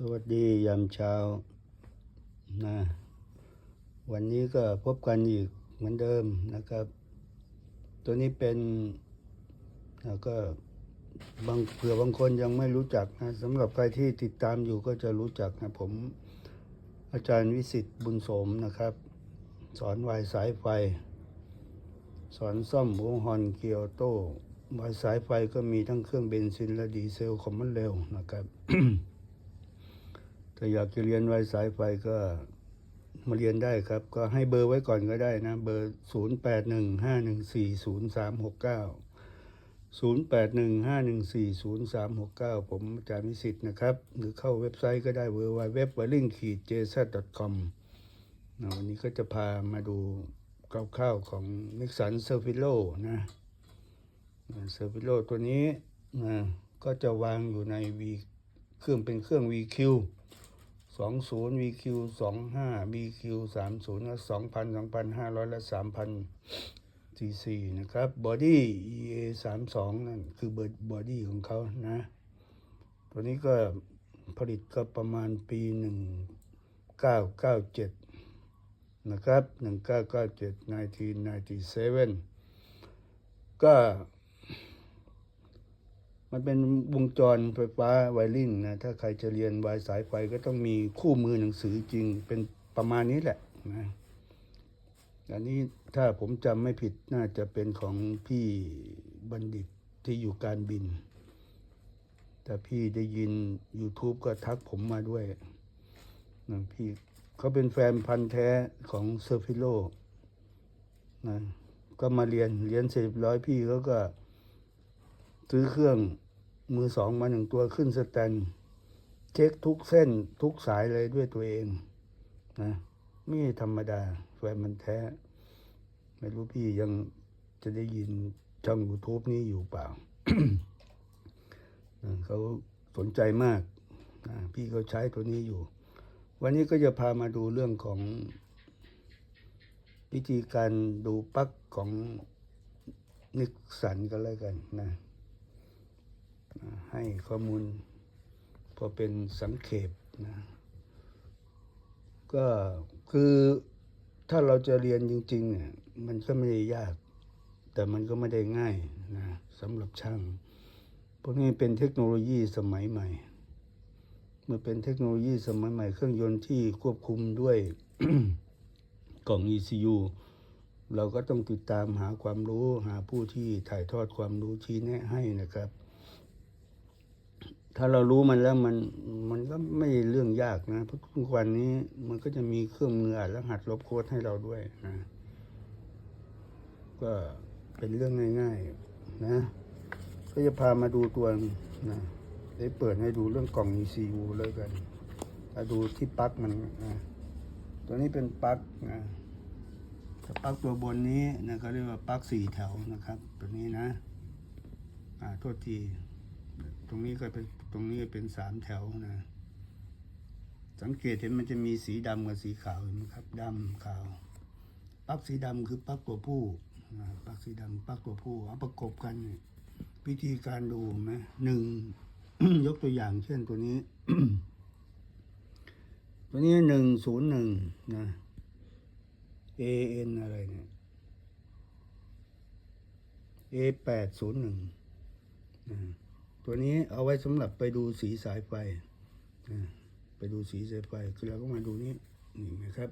สวัสดียามเช้านะวันนี้ก็พบกันอีกเหมือนเดิมนะครับ ตัวนี้เป็นแล้วก็บางเผื่อบางคนยังไม่รู้จักนะสำหรับใครที่ติดตามอยู่ก็จะรู้จักนะผม อาจารย์วิสิตบุญโสมนะครับ สอนวายสายไฟ สอนซ่อมวงฮอนเกียวโต้วายสายไฟก็มีทั้งเครื่องเบนซินและดีเซลคอมมันเร็วนะครับ ถ้าอยากจะเรียนไวสายไฟก็มาเรียนได้ครับ ก็ให้เบอร์ไว้ก่อนก็ได้นะ เบอร์ 0 8 1 5 1 4 0 3 6 9 0 8 1 5 1 4 0 3 6 9 ผมอาจารย์วิสิตนะครับ หรือเข้าเว็บไซต์ก็ได้ w w w w i l l i n g j z com นะวันนี้ก็จะพามาดูคร่าวๆของ Nixon s e r v i l o นะเซอร์วิโลตัวนี้นะก็จะวางอยู่ใน V เครื่องเป็นเครื่อง VQ สองศูนย์ VQ สองห้า BQ สามศูนย์และสองพันสองพันห้าร้อยและสามพันสี่สี่นะครับบอดี้ EA สามสองนั่นคือเบอร์บอดี้ของเขานะ ตัวนี้ก็ผลิตก็ประมาณปีหนึ่งเก้าเก้าเจ็ดนะครับหนึ่งเก้าเก้าเจ็ด nineteen ninety seven ก็ มันเป็นวงจรไฟฟ้าไวริงนะ ถ้าใครจะเรียนวายสายไฟก็ต้องมีคู่มือหนังสือจริง เป็นประมาณนี้แหละนะอันนี้ถ้าผมจำไม่ผิดน่าจะเป็นของพี่บัณฑิตที่อยู่การบิน แต่พี่ได้ยิน YouTube ก็ทักผมมาด้วยนะพี่เขาเป็นแฟนพันธ์แท้ของเซอร์ฟิโลนะก็มาเรียนเรียนเสร็จเรียบร้อยพี่เขาก็ ซื้อเครื่องมือสองมาหนึ่งตัวขึ้นสแตนเช็คทุกเส้นทุกสายเลยด้วยตัวเองนะไม่ธรรมดาแฟนมันแท้ ไม่รู้พี่ยังจะได้ยินช่อง YouTube นี้อยู่เปล่านะเขาสนใจมากนะพี่เขาใช้ตัวนี้อยู่ วันนี้ก็จะพามาดูเรื่องของวิธีการดูปลั๊กของนิกสันกันแล้วกันนะ ให้ข้อมูลพอเป็นสังเขปนะก็คือถ้าเราจะเรียนจริงๆเนี่ยมันก็ไม่ได้ยาก แต่มันก็ไม่ได้ง่ายนะสำหรับช่างเพวกนี้เป็นเทคโนโลยีสมัยใหม่เมื่อเป็นเทคโนโลยีสมัยใหม่เครื่องยนต์ที่ควบคุมด้วยกล่อง ECU เราก็ต้องติดตามหาความรู้หาผู้ที่ถ่ายทอดความรู้ชี้แนะให้นะครับ ถ้าเรารู้มันแล้วมันมันก็ไม่เรื่องยากนะเพราะทุกวันนี้มันก็จะมีเครื่องมืออ่านรหัสลบโค้ดให้เราด้วยนะก็เป็นเรื่องง่ายๆ นะ ก็จะพามาดูตัวนะได้เปิดให้ดูเรื่องกล่อง ECU เลยกันมาดูที่ปลั๊กมันนะตัวนี้เป็นปลั๊กนะแต่ปลั๊กตัวบนนี้นะเขาเรียกว่าปลั๊กสี่แถวนะครับ ตัวนี้นะ อ่าโทษที รงนี้ก็เป็นตรงนี้เป็นสามแถวนะ สังเกตเห็นมันจะมีสีดำกับสีขาวเห็นไหมครับดำขาวปลั๊กสีดำคือปลั๊กตัวผู้ปลั๊กสีดำปลั๊กตัวผู้เอาประกบกันเนี่ยวิธีการดูไหมหนึ่งยกตัวอย่างเช่นตัวนี้ ตัวนี้หนึ่งศูนย์หนึ่งนะ A N อะไรเนี่ย A แปดศูนย์หนึ่ง ตัวนี้เอาไว้สำหรับไปดูสีสายไฟไปดูสีสายไฟคือเราก็มาดูนี้นี่นะครับ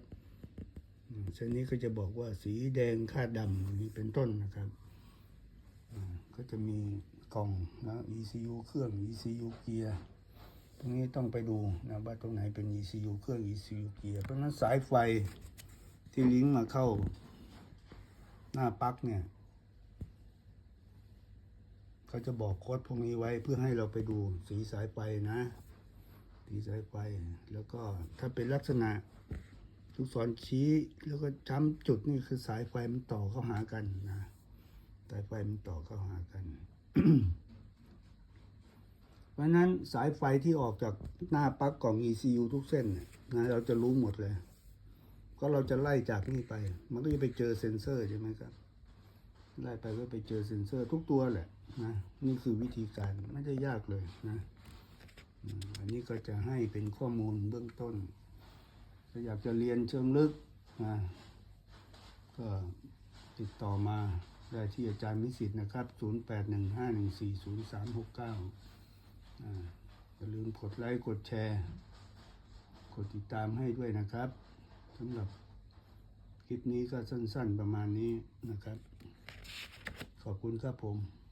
เส้นนี้ก็จะบอกว่าสีแดงคาดดำอย่างนี้เป็นต้นนะครับก็จะมีกล่องนะ ECU เครื่อง ECU เกียร์ตรงนี้ต้องไปดูนะว่าตรงไหนเป็น ECU เครื่อง ECU เกียร์เพราะฉะนั้นสายไฟที่ลิงก์มาเข้าหน้าปลั๊กเนี่ย เขาจะบอกโค้ดพวกนี้ไว้เพื่อให้เราไปดูสีสายไฟนะสีสายไฟแล้วก็ถ้าเป็นลักษณะลูกศรชี้แล้วก็จ้ำจุดนี่คือสายไฟมันต่อเข้าหากันนะสายไฟมันต่อเข้าหากันเพราะนั้นสายไฟที่ออกจากหน้าปลั๊กกล่อง ECU ทุกเส้นเนี่ยนะเราจะรู้หมดเลย ก็เราจะไล่จากนี่ไป มันก็จะไปเจอเซ็นเซอร์ใช่ไหมครับ ไล่ไปก็ไปเจอเซ็นเซอร์ทุกตัวแหละนะนี่คือวิธีการไม่ได้ยากเลยนะอันนี้ก็จะให้เป็นข้อมูลเบื้องต้นถ้าอยากจะเรียนเชิงลึกนะก็ติดต่อมาได้ที่อาจารย์มิสิทธิ์นะครับ 0815140369อ่าอย่าลืมกดไลค์ กดแชร์ กดติดตามให้ด้วยนะครับสำหรับคลิปนี้ก็สั้นๆประมาณนี้นะครับ ขอบคุณครับผม